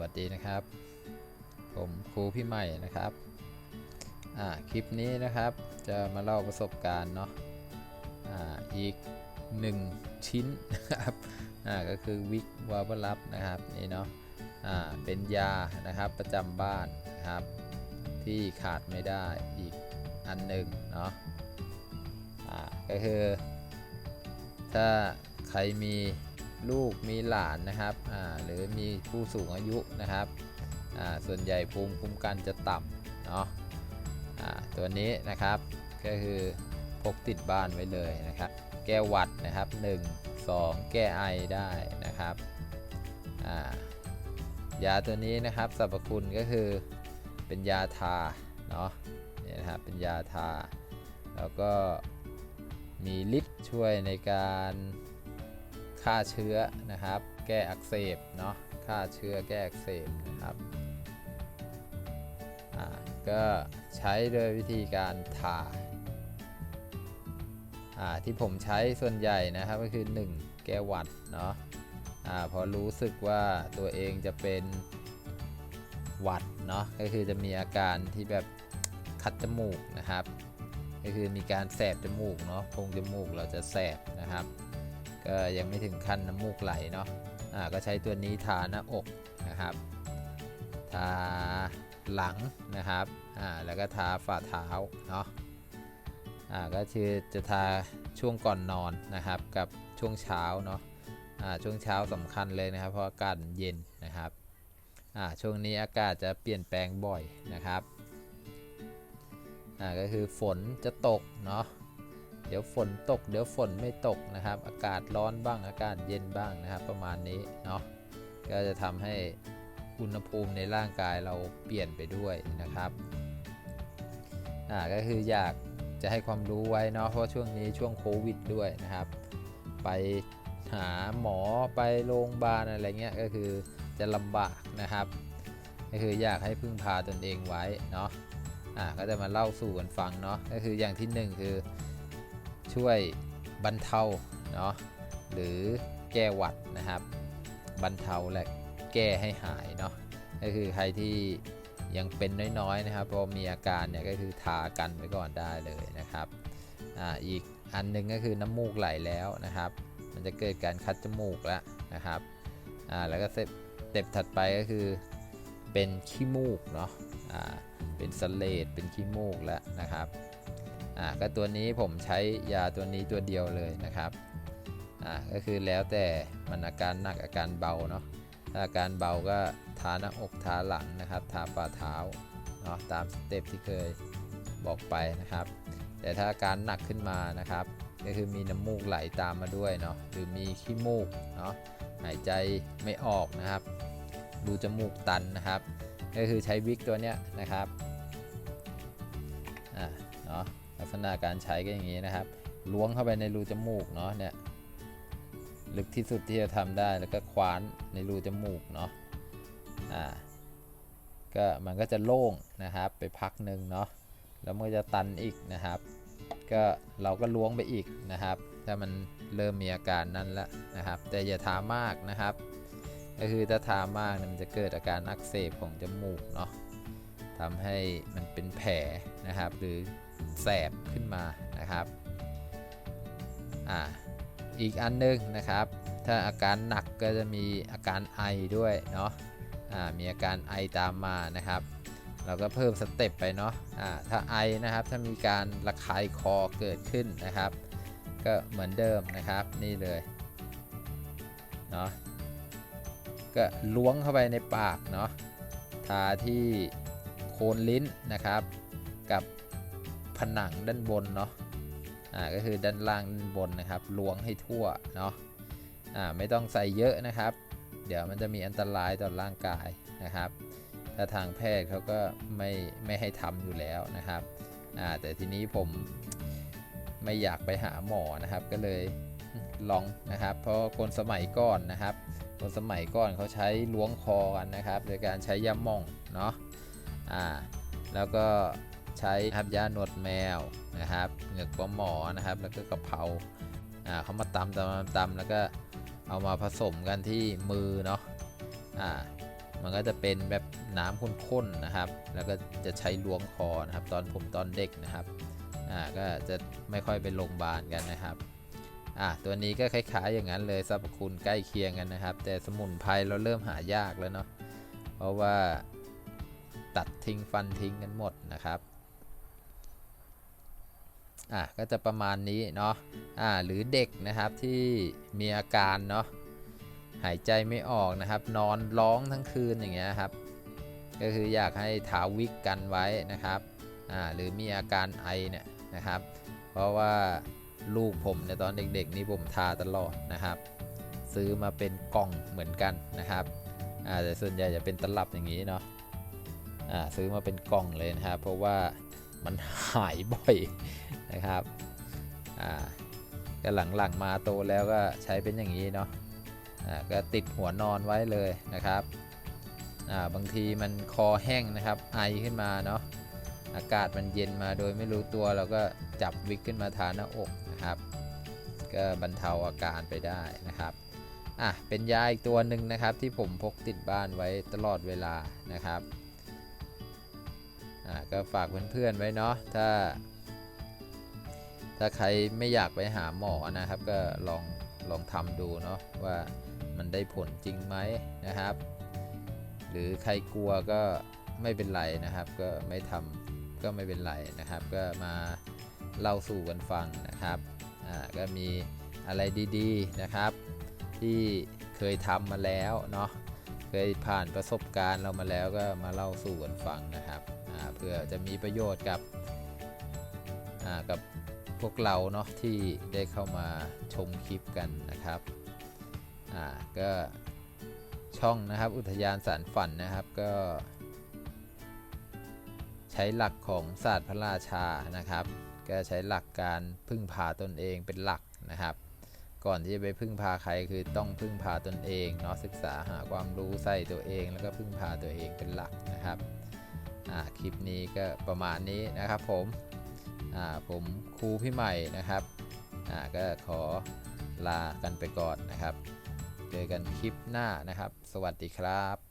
วัสดีนะครับ ผมครูพี่ใหม่นะครับอ่าคลิปนี้นะครับจะมาเล่าประสบการณ์เนาะอ่าอีกหนึ่งชิ้นนะครับอ่าก็คือวิกวาบลับนะครับนี่เนาะอ่าเป็นยานะครับประจำบ้านนะครับที่ขาดไม่ได้อีกอันหนึ่งเนาะอ่าก็คือถ้าใครมี ลูกมีหลานนะครับหรือมีผู้สูงอายุนะครับส่วนใหญ่ภูมิคุ้มกันจะต่ำเนาะตัวนี้นะครับก็คือพกติดบ้านไว้เลยนะครับ แก้วัดนะครับ 1 2 แก้ไอได้นะครับยาตัวนี้นะครับสรรพคุณก็คือเป็นยาทาเนาะนี่นะครับเป็นยาทา แล้วก็มีฤทธิ์ช่วยในการ ฆ่าเชื้อนะครับ แก้อักเสบเนาะฆ่าเชื้อแก้อักเสบนะครับอ่าก็ใช้โดยวิธีการทาอ่าที่ผมใช้ส่วนใหญ่นะครับก็คือ 1 แก้หวัดเนาะอ่าพอรู้สึกว่าตัวเองจะเป็นหวัดเนาะก็คือจะมีอาการที่แบบคัดจมูกนะครับ ก็คือมีการแสบจมูกเนาะโพรงจมูกเราจะแสบนะครับ ก็ยังไม่ถึงขั้นน้ำมูกไหลเนาะอ่าก็ใช้ตัวนี้ทาหน้าอกนะครับทาหลังนะครับอ่าแล้วก็ทาฝ่าเท้าเนาะอ่าก็คือจะทาช่วงก่อนนอนนะครับกับช่วงเช้าเนาะอ่าช่วงเช้าสำคัญเลยนะครับ เพราะอากาศเย็นนะครับอ่าช่วงนี้อากาศจะเปลี่ยนแปลงบ่อยนะครับอ่าก็คือฝนจะตกเนาะ ดี๋ยวฝนตก เดี๋ยวฝนไม่ตกนะครับ อากาศร้อนบ้างอากาศเย็นบ้างนะครับ ประมาณนี้เนาะก็จะทำให้อุณหภูมิในร่างกายเราเปลี่ยนไปด้วยนะครับอ่าก็คืออยากจะให้ความรู้ไว้เนาะเพราะช่วงนี้ช่วงโควิดด้วยนะครับ ไปหาหมอไปโรงพยาบาลอะไรเงี้ยก็คือจะลำบากนะครับ ก็คืออยากให้พึ่งพาตนเองไว้เนาะอ่าก็จะมาเล่าสู่กันฟังเนาะก็คืออย่างที่หนึ่งคือ ช่วยบรรเทาเนาะหรือแก้หวัดนะครับ บรรเทาและแก้ให้หายเนาะก็คือใครที่ยังเป็นน้อยๆนะครับพอมีอาการเนี่ยก็คือทากันไว้ก่อนได้เลยนะครับอ่าอีกอันหนึงก็คือน้ำมูกไหลแล้วนะครับ มันจะเกิดการคัดจมูกแล้วนะครับอ่าแล้วก็เต็ปสเต็ปถัดไปก็คือเป็นขี้มูกเนาะอ่าเป็นสเลดเป็นขี้มูกแล้วนะครับ อ่าก็ตัวนี้ผมใช้ยาตัวนี้ตัวเดียวเลยนะครับอ่าก็คือแล้วแต่มันอาการหนักอาการเบาเนาะถ้าอาการเบาก็ทาหน้าอกทาหลังนะครับทาฝ่าเท้าเนาะตามสเต็ปที่เคยบอกไปนะครับ แต่ถ้าอาการหนักขึ้นมานะครับ ก็คือมีน้ำมูกไหลตามมาด้วยเนาะหรือมีขี้มูกเนาะหายใจไม่ออกนะครับรูจมูกตันนะครับ ก็คือใช้วิกตัวเนี้ยนะครับอ่าเนาะ ลักษณะการใช้ก็อย่างนี้นะครับ ล้วงเข้าไปในรูจมูกเนาะเนี่ยลึกที่สุดที่จะทำได้แล้วก็คว้านในรูจมูกเนาะอ่าก็มันก็จะโล่งนะครับไปพักหนึ่งเนาะแล้วมันจะตันอีกนะครับ ก็เราก็ล้วงไปอีกนะครับ ถ้ามันเริ่มมีอาการนั้นแล้วนะครับ แต่อย่าทามากนะครับ ก็คือถ้าทามากมันจะเกิดอาการอักเสบของจมูกเนาะทำให้มันเป็นแผลนะครับหรือ แสบขึ้นมานะครับอ่าอีกอันหนึงนะครับ ถ้าอาการหนักก็จะมีอาการไอด้วยเนาะอ่ามีอาการไอตามมานะครับ เราก็เพิ่มสเต็ปไปเนาะอ่าถ้าไอนะครับถ้ามีการระคายคอเกิดขึ้นนะครับ ก็เหมือนเดิมนะครับนี่เลยเนาะก็ล้วงเข้าไปในปากเนาะทาที่โคนลิ้นนะครับ กับ ผนังด้านบนเนาะอ่าก็คือด้านล่างด้านบนนะครับล้วงให้ทั่วเนาะอ่าไม่ต้องใส่เยอะนะครับ เดี๋ยวมันจะมีอันตรายต่อร่างกายนะครับถ้าทางแพทย์เขาก็ไม่ไม่ให้ทำอยู่แล้วนะครับอ่าแต่ทีนี้ผมไม่อยากไปหาหมอนะครับก็เลยลองนะครับ เพราะคนสมัยก่อนนะครับ คนสมัยก่อนเขาใช้ล้วงคอกันนะครับ โดยการใช้ยาหม่องเนาะอ่าแล้วก็ ใช้ครับยาหนวดแมวนะครับเหงือกปลาหมอนะครับ แล้วก็กระเพราอ่าเขามาตำตำตำตำแล้วก็เอามาผสมกันที่มือเนาะอ่ามันก็จะเป็นแบบน้ำข้นๆนะครับ แล้วก็จะใช้ล้วงคอนะครับ ตอนผมตอนเด็กนะครับอ่าก็จะไม่ค่อยไปโรงพยาบาลกันนะครับอ่าตัวนี้ก็คล้ายๆอย่างนั้นเลยสรรพคุณใกล้เคียงกันนะครับ แต่สมุนไพรเราเริ่มหายากแล้วเนาะเพราะว่าตัดทิ้งฟันทิ้งกันหมดนะครับ อะก็จะประมาณนี้เนาะอ่าหรือเด็กนะครับที่มีอาการเนาะหายใจไม่ออกนะครับ นอนร้องทั้งคืนอย่างเงี้ยครับ ก็คืออยากให้ทาวิกกันไว้นะครับอ่าหรือมีอาการไอเนี่ยนะครับ เพราะว่าลูกผมในตอนเด็กๆ นี่ผมทาตลอดนะครับ ซื้อมาเป็นกล่องเหมือนกันนะครับอ่าแต่ส่วนใหญ่จะเป็นตลับอย่างนี้เนาะอ่าซื้อมาเป็นกล่องเลยนะครับ เพราะว่ามันหายบ่อย นะครับอ่าก็หลังๆมาโตแล้วก็ใช้เป็นอย่างนี้เนาะอ่าก็ติดหัวนอนไว้เลยนะครับอ่าบางทีมันคอแห้งนะครับไอขึ้นมาเนาะอากาศมันเย็นมาโดยไม่รู้ตัวเราก็จับวิกขึ้นมาทาหน้าอกนะครับ ก็บรรเทาอาการไปได้นะครับอะเป็นยาอีกตัวหนึ่งนะครับที่ผมพกติดบ้านไว้ตลอดเวลานะครับอ่าก็ฝากเพื่อนๆไว้เนาะถ้า ถ้าใครไม่อยากไปหาหมอนะครับ ก็ลองลองทำดูเนาะว่ามันได้ผลจริงไหมนะครับ หรือใครกลัวก็ไม่เป็นไรนะครับ ก็ไม่ทำก็ไม่เป็นไรนะครับ ก็มาเล่าสู่กันฟังนะครับอ่าก็มีอะไรดีๆนะครับ ที่เคยทำมาแล้วเนาะเคยผ่านประสบการณ์เรามาแล้วก็มาเล่าสู่กันฟังนะครับอ่าเพื่อจะมีประโยชน์กับอ่ากับ พวกเราเนาะที่ได้เข้ามาชมคลิปกันนะครับอ่าก็ช่องนะครับอุทยานสารฝันนะครับก็ ใช้หลักของศาสตร์พระราชานะครับ ก็ใช้หลักการพึ่งพาตนเองเป็นหลักนะครับ ก่อนที่จะไปพึ่งพาใครคือต้องพึ่งพาตนเองเนาะศึกษาหาความรู้ใส่ตัวเอง แล้วก็พึ่งพาตัวเองเป็นหลักนะครับอ่าคลิปนี้ก็ประมาณนี้นะครับผม ผมครูพี่ใหม่นะครับอ่าก็ขอลากันไปก่อนนะครับ เจอกันคลิปหน้านะครับ สวัสดีครับ